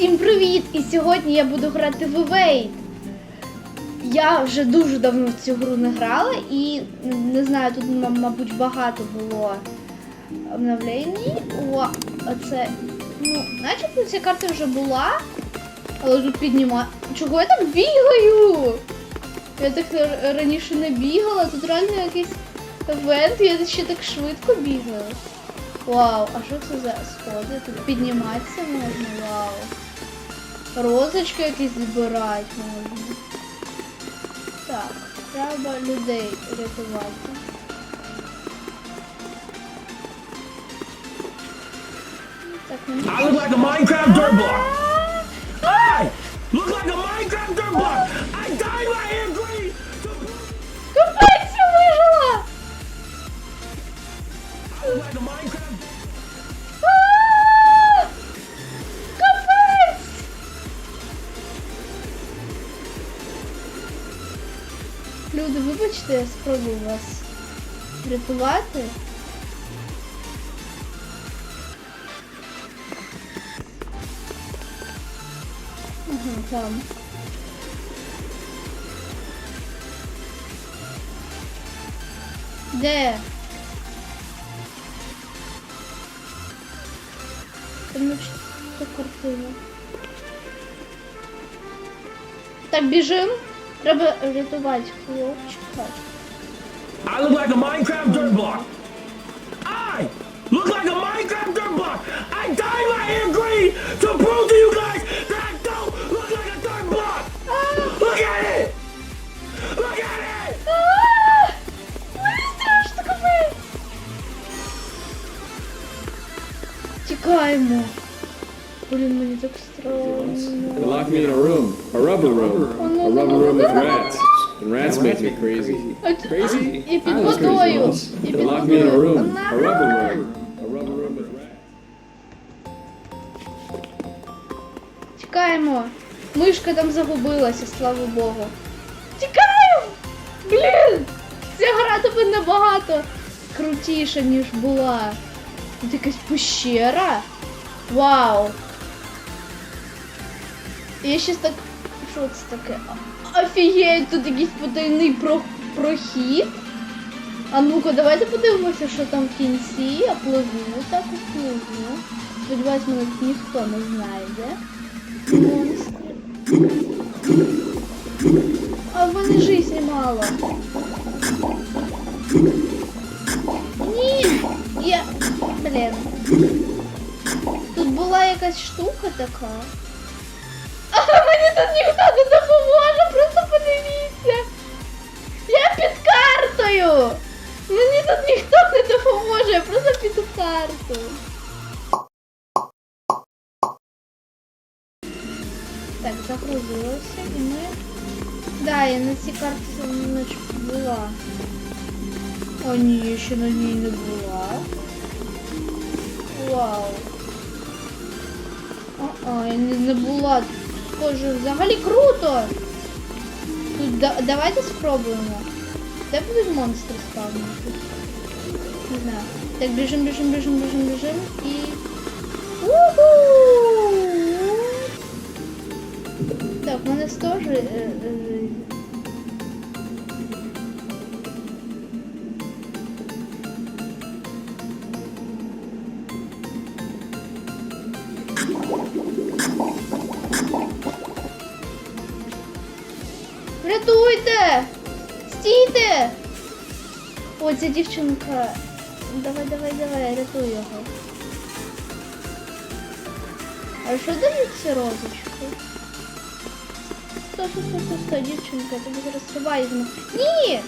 Всім привіт! І сьогодні я буду грати в Evade. Я вже дуже давно в цю гру не грала і не знаю, тут, мабуть, багато було обновлень. О, оце. Ну, начебто ця карта вже була, але тут підніма. Чого я так бігаю? Я так раніше не бігала, тут реально якийсь евент, я ще так швидко бігаю. Вау, а що це за сходи? Тут підніматися можна, вау. Розочки якісь збирати можна. Так, треба людей рятувати. I look like a Minecraft dirt block. I look like a Minecraft dirt block. I dyed my hair Люди, вибачте, я спробую вас врятувати. Ага, там. Де? Наче картина. Так, біжим. Треба рятувати хлопчика. I look like a Minecraft dirt block. I look like a Minecraft dirt block. I dyed my hair green to prove to you guys Тікаємо. Блін, мені так They страшно. locked me in a room, a rubber room, a rubber room with rats. And rats make me crazy. А т- Crazy? І під водою. І They під locked me in a водою. room, a rubber room, a rubber room with rats. Тікаємо. Мишка там загубилася, слава Богу. Тікаємо! Блін! Ця гра тепер набагато крутіша, ніж була. Тут якась пещера. Вау! Я щас так. Що це таке? Офігеть, тут якийсь потайний про... прохід. А ну-ка, давайте подивимося, що там в кінці. Я пливу, так пливу. Сподіваюсь, мене ніхто не знайде. А в мене жизни мало. Ні! Я. Блін. Тут була якась штука така. А мені тут ніхто не допоможе, просто подивіться. Я під картою. Мені тут ніхто не допоможе, я просто під картою. Так, загрузилося і ми. Да, я на цій карті наче була. О, ні, я ще на ній не була. Вау. А, я не, забула. була. Схоже, взагалі круто. Тут да, давайте спробуємо. Де будуть монстри спавнити? Не знаю. Так, біжим, біжим, біжим, біжим, біжим і. Уху! Так, у мене теж. е, Рятуйте! Стійте! О, ця дівчинка. Давай, давай, давай, рятуй його. А що дають ці розочки? Сто, сто, сто, сто, сто, дівчинка, я тобі зараз триваю. Ні!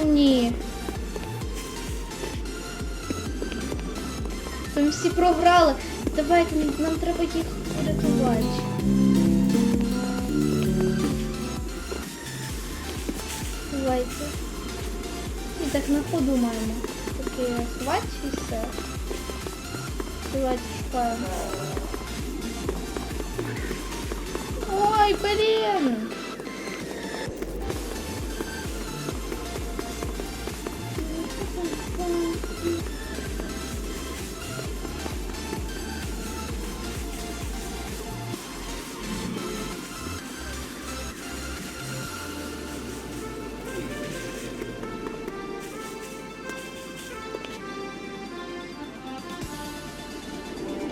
О, ні. Всі програли. Давайте, нам треба їх врятувати. Давайте. І так на ходу маємо. Таке хвать і все. Давайте шукаємо.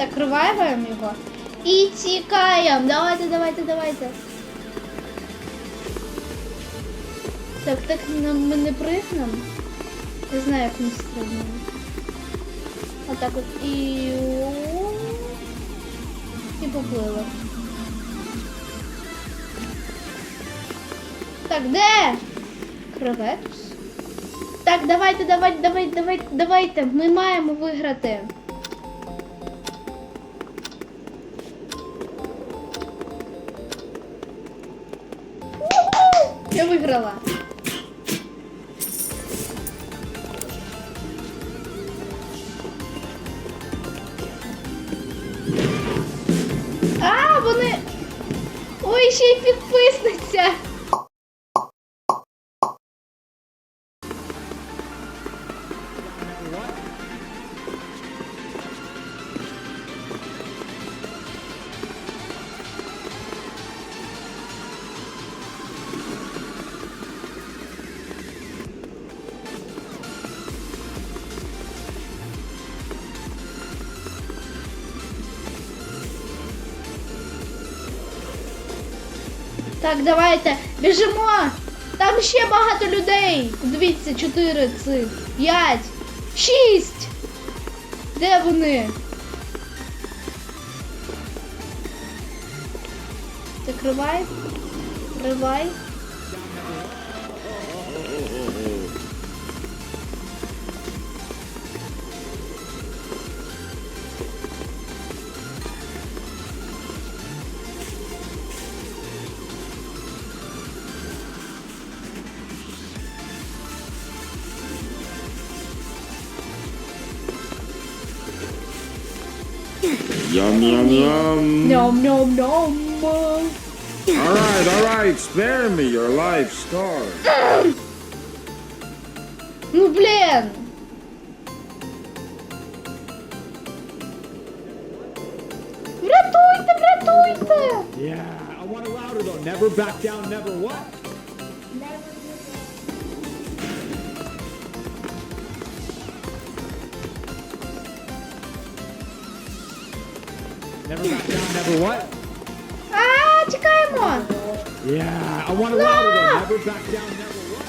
Так, ревайваємо його. І. Давайте, давайте, давайте. Так, так нам- ми не пригнемо. Не знаю, як ми стрибнемо. Отак от і. І поплили. Так, де? Креветус? Так, давайте, давайте, давайте, давайте, давайте. Ми маємо виграти. Я виграла. А, вони. Ой, ще й підписниця. Так, давайте, біжимо! Там ще багато людей. Дивіться, 4 цих, п'ять, шість. Де вони? Так, ривай. Yum, yum, yum. Ням, ням, ням. All right, all right, spare me your life scar. Ну, блін. Врятуйте, врятуйте. Yeah, I want it louder though. Never back down, never what? Never back down, never what? А, чекаємо. Yeah, I want it louder though. Never back down, never what?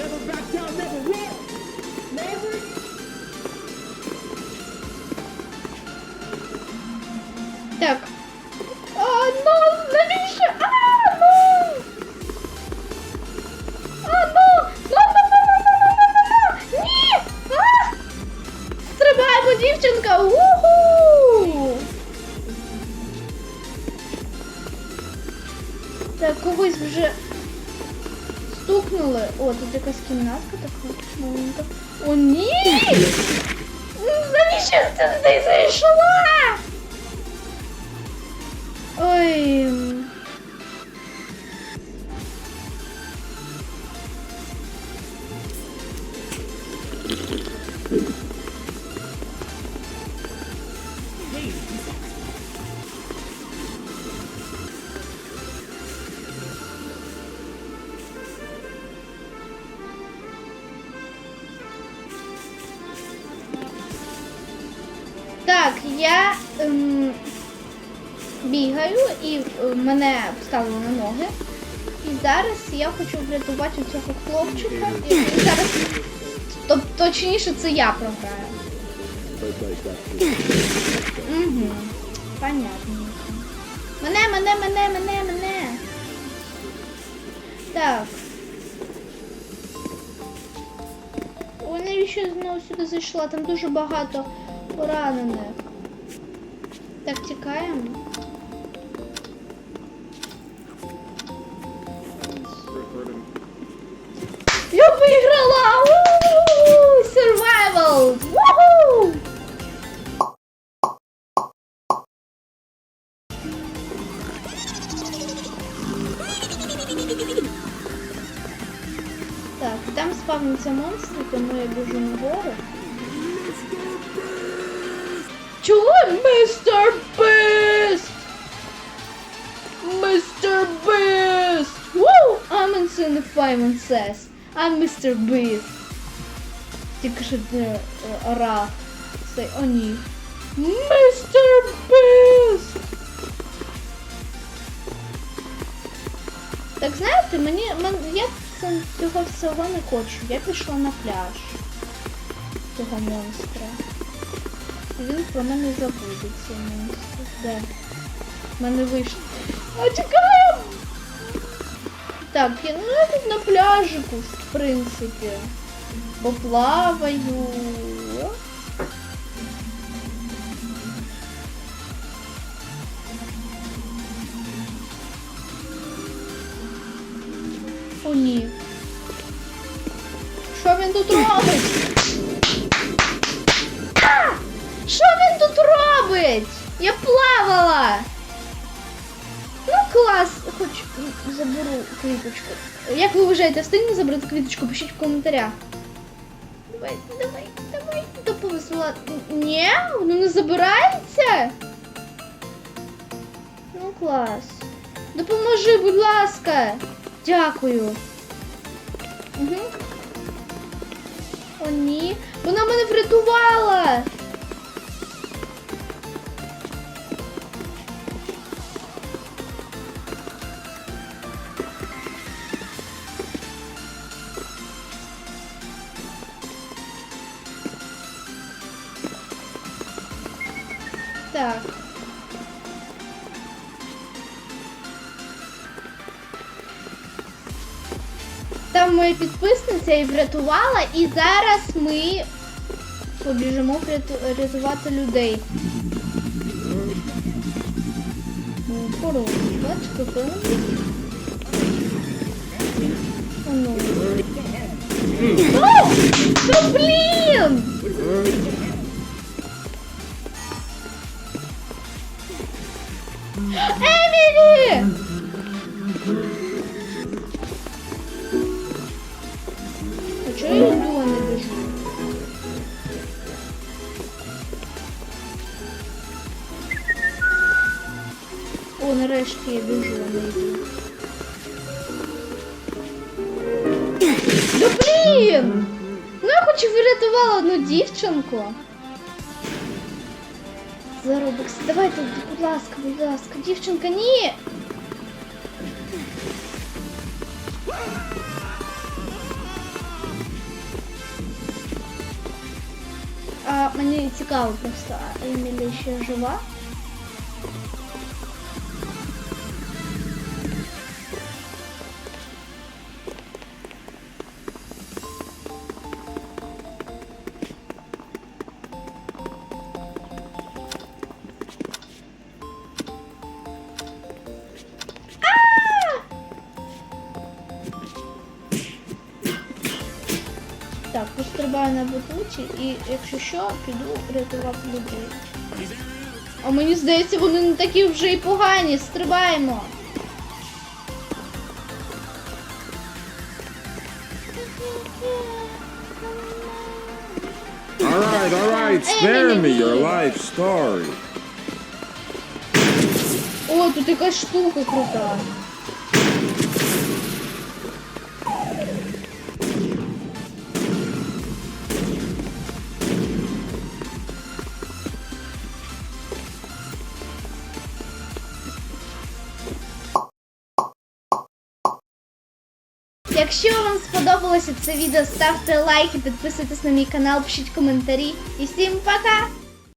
Never back down, never what? Never. Так. якась кімнатка така маленька. О, ні! Навіщо я сюди зайшла? Ой. Я ем, бігаю і е, мене вставили на ноги. І зараз я хочу врятувати цього хлопчика. І зараз, тоб- точніше, це я програю. Угу. Понятно. Мене, мене, мене, мене, мене. Так. Ой, навіщо знову сюди зайшла? Там дуже багато поранених. Так, чекаємо. Я выиграла! Survival! Так, там спавнится монстры, тому я бежу на гору. Чого? Містер Біст! Містер Біст! Woo! I'm in Simon says. I'm Mr. Beast. Тільки що не орав. Цей, о ні. Містер Біст! Так знаєте, мені мен- я цього всього не хочу. Я пішла на пляж цього монстра. Він про мене забуде цей монстр. Де? В мене вийшло. А чекай! Так, я ну я тут на пляжику, в принципі. Поплаваю. О, ні. Що він тут робить? Що він тут робить? Я плавала. Ну, клас, хоч заберу квіточку. Як ви вважаєте, встигну забрати квіточку? Пишіть в коментарях. Давай, давай, давай. Доповесила. Ні, воно не забирається. Ну, клас. Допоможи, будь ласка. Дякую. Угу. О, ні. Вона мене врятувала. Так. Там моя підписниця і врятувала, і зараз ми побіжимо рятувати людей. Хорош, бачите, певно. Ну. Блін! О, нарешті я біжу, а не йду. Да блін! Ну я хоч і врятувала одну дівчинку. Заробокс. Давайте, будь ласка, будь ласка, дівчинка, ні! А мені цікаво просто, а Емілі ще жива? Так, пострибаю на батуті і якщо що, піду рятувати людей. А мені здається, вони не такі вже й погані. Стрибаємо. All right, all right, spare me your life story. О, тут якась штука крута. Якщо вам сподобалося це відео, ставте лайки, підписуйтесь на мій канал, пишіть коментарі. І всім пока!